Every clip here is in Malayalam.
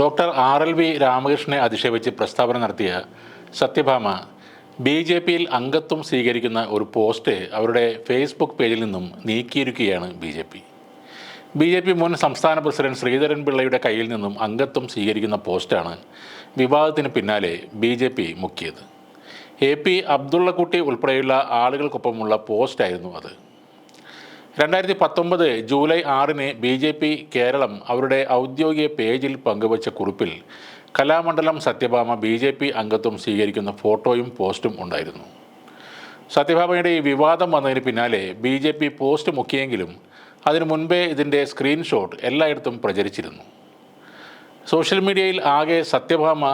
ഡോക്ടർ ആർ എൽ വി രാമകൃഷ്ണനെ അധിക്ഷേപിച്ച് പ്രസ്താവന നടത്തിയ സത്യഭാമ ബി ജെ പിയിൽ അംഗത്വം സ്വീകരിക്കുന്ന ഒരു പോസ്റ്റ് അവരുടെ ഫേസ്ബുക്ക് പേജിൽ നിന്നും നീക്കിയിരിക്കുകയാണ് B J P. B J P മുൻ സംസ്ഥാന പ്രസിഡന്റ് ശ്രീധരൻ പിള്ളയുടെ കയ്യിൽ നിന്നും അംഗത്വം സ്വീകരിക്കുന്ന പോസ്റ്റാണ് വിവാദത്തിന് പിന്നാലെ ബി ജെ പി മുക്കിയത്. എ പി അബ്ദുള്ളക്കുട്ടി ഉൾപ്പെടെയുള്ള ആളുകൾക്കൊപ്പമുള്ള പോസ്റ്റായിരുന്നു അത്. രണ്ടായിരത്തി പത്തൊമ്പത് ജൂലൈ ആറിന് ബി ജെ പി കേരളം അവരുടെ ഔദ്യോഗിക പേജിൽ പങ്കുവച്ച കുറിപ്പിൽ Kalamandalam Sathyabhama B J P അംഗത്വം സ്വീകരിക്കുന്ന ഫോട്ടോയും പോസ്റ്റും ഉണ്ടായിരുന്നു. സത്യഭാമയുടെ ഈ വിവാദം വന്നതിന് പിന്നാലെ ബി ജെ പി പോസ്റ്റ് മുക്കിയെങ്കിലും അതിനു മുൻപേ ഇതിന്റെ സ്ക്രീൻഷോട്ട് എല്ലായിടത്തും പ്രചരിച്ചിരുന്നു. സോഷ്യൽ മീഡിയയിൽ ആകെ സത്യഭാമ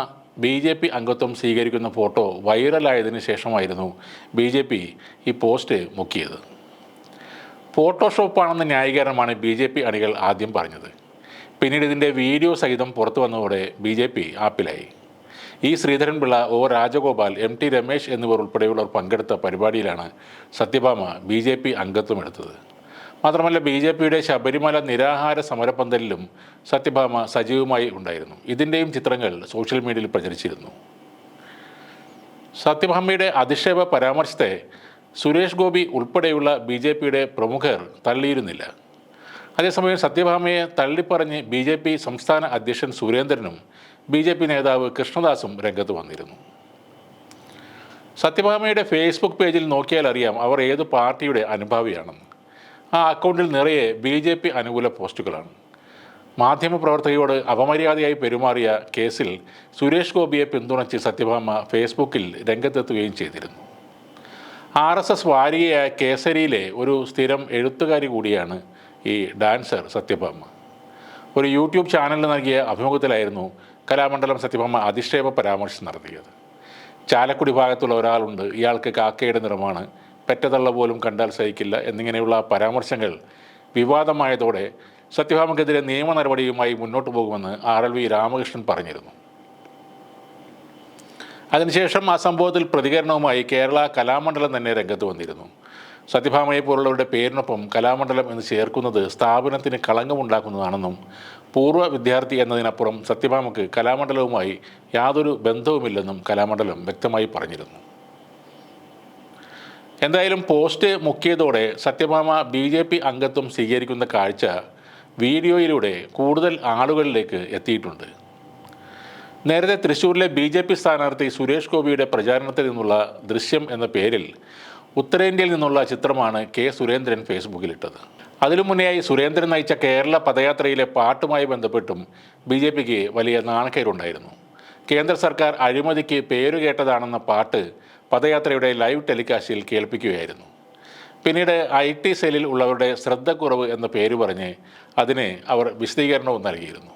ബി ജെ പി അംഗത്വം സ്വീകരിക്കുന്ന ഫോട്ടോ വൈറലായതിനു ശേഷമായിരുന്നു ബി ജെ പി ഈ പോസ്റ്റ് മുക്കിയത്. ഫോട്ടോഷോപ്പാണെന്ന ന്യായീകരണമാണ് ബി ജെ പി അണികൾ ആദ്യം പറഞ്ഞത്. പിന്നീട് ഇതിന്റെ വീഡിയോ സഹിതം പുറത്തു വന്നതോടെ ബി ജെ പി ആപ്പിലായി. ഈ Sreedharan Pillai O Rajagopal M T Ramesh എന്നിവർ ഉൾപ്പെടെയുള്ളവർ പങ്കെടുത്ത പരിപാടിയിലാണ് സത്യഭാമ ബി ജെ പി അംഗത്വമെടുത്തത് മാത്രമല്ല ബി ജെ പിയുടെ ശബരിമല നിരാഹാര സമരപന്തലിലും സത്യഭാമ സജീവമായി ഉണ്ടായിരുന്നു. ഇതിന്റെയും ചിത്രങ്ങൾ സോഷ്യൽ മീഡിയയിൽ പ്രചരിച്ചിരുന്നു. സത്യഭാമയുടെ അധിക്ഷേപ പരാമർശത്തെ സുരേഷ് ഗോപി ഉൾപ്പെടെയുള്ള ബി ജെ പിയുടെ പ്രമുഖർ തള്ളിയിരുന്നില്ല. അതേസമയം സത്യഭാമയെ തള്ളിപ്പറഞ്ഞ് ബി ജെ പി സംസ്ഥാന അധ്യക്ഷൻ സുരേന്ദ്രനും ബി ജെ പി നേതാവ് കൃഷ്ണദാസും രംഗത്ത് വന്നിരുന്നു. സത്യഭാമയുടെ ഫേസ്ബുക്ക് പേജിൽ നോക്കിയാൽ അറിയാം അവർ ഏത് പാർട്ടിയുടെ അനുഭാവിയാണെന്ന്. ആ അക്കൗണ്ടിൽ നിറയെ ബി ജെ പി അനുകൂല പോസ്റ്റുകളാണ്. മാധ്യമപ്രവർത്തകയോട് അപമര്യാദയായി പെരുമാറിയ കേസിൽ സുരേഷ് ഗോപിയെ പിന്തുണച്ച് സത്യഭാമ ഫേസ്ബുക്കിൽ രംഗത്തെത്തുകയും ചെയ്തിരുന്നു. ആർ എസ് എസ് വാരികയായ കേസരിയിലെ ഒരു സ്ഥിരം എഴുത്തുകാരി കൂടിയാണ് ഈ ഡാൻസർ സത്യഭാമ. ഒരു യൂട്യൂബ് ചാനലിന് നൽകിയ അഭിമുഖത്തിലായിരുന്നു കലാമണ്ഡലം സത്യഭാമ അധിക്ഷേപ പരാമർശം നടത്തിയത്. ചാലക്കുടി ഭാഗത്തുള്ള ഒരാളുണ്ട് ഇയാൾക്ക് കാക്കയുടെ നിറമാണ് പെറ്റതള്ള പോലും കണ്ടാൽ സഹിക്കില്ല എന്നിങ്ങനെയുള്ള പരാമർശങ്ങൾ വിവാദമായതോടെ സത്യഭാമക്കെതിരെ നിയമ നടപടിയുമായി മുന്നോട്ട് പോകുമെന്ന് ആർ എൽ വി രാമകൃഷ്ണൻ പറഞ്ഞിരുന്നു. അതിനുശേഷം ആ സംഭവത്തിൽ പ്രതികരണവുമായി കേരള കലാമണ്ഡലം തന്നെ രംഗത്ത് വന്നിരുന്നു. സത്യഭാമയെ പോലുള്ളവരുടെ പേരിനൊപ്പം കലാമണ്ഡലം എന്ന് ചേർക്കുന്നത് സ്ഥാപനത്തിന് കളങ്കമുണ്ടാക്കുന്നതാണെന്നും പൂർവ വിദ്യാർത്ഥി എന്നതിനപ്പുറം സത്യഭാമയ്ക്ക് കലാമണ്ഡലവുമായി യാതൊരു ബന്ധവുമില്ലെന്നും കലാമണ്ഡലം വ്യക്തമായി പറഞ്ഞിരുന്നു. എന്തായാലും പോസ്റ്റ് മുക്കിയതോടെ സത്യഭാമ ബി ജെ പി അംഗത്വം സ്വീകരിക്കുന്ന കാഴ്ച വീഡിയോയിലൂടെ കൂടുതൽ ആളുകളിലേക്ക് എത്തിയിട്ടുണ്ട്. നേരത്തെ തൃശ്ശൂരിലെ ബി ജെ പി സ്ഥാനാർത്ഥി സുരേഷ് ഗോപിയുടെ പ്രചാരണത്തിൽ നിന്നുള്ള ദൃശ്യം എന്ന പേരിൽ ഉത്തരേന്ത്യയിൽ നിന്നുള്ള ചിത്രമാണ് കെ സുരേന്ദ്രൻ ഫേസ്ബുക്കിലിട്ടത്. അതിനു മുന്നെയായി സുരേന്ദ്രൻ നയിച്ച കേരള പദയാത്രയിലെ പാട്ടുമായി ബന്ധപ്പെട്ടും ബി ജെ പിക്ക് വലിയ നാണക്കേടുണ്ടായിരുന്നു. കേന്ദ്ര സർക്കാർ അഴിമതിക്ക് പേരുകേട്ടതാണെന്ന പാട്ട് പദയാത്രയുടെ ലൈവ് ടെലികാസ്റ്റിൽ കേൾപ്പിക്കുകയായിരുന്നു. പിന്നീട് ഐ ടി സെല്ലിൽ ഉള്ളവരുടെ ശ്രദ്ധക്കുറവ് എന്ന പേര് പറഞ്ഞ് അതിന് അവർ വിശദീകരണവും നൽകിയിരുന്നു.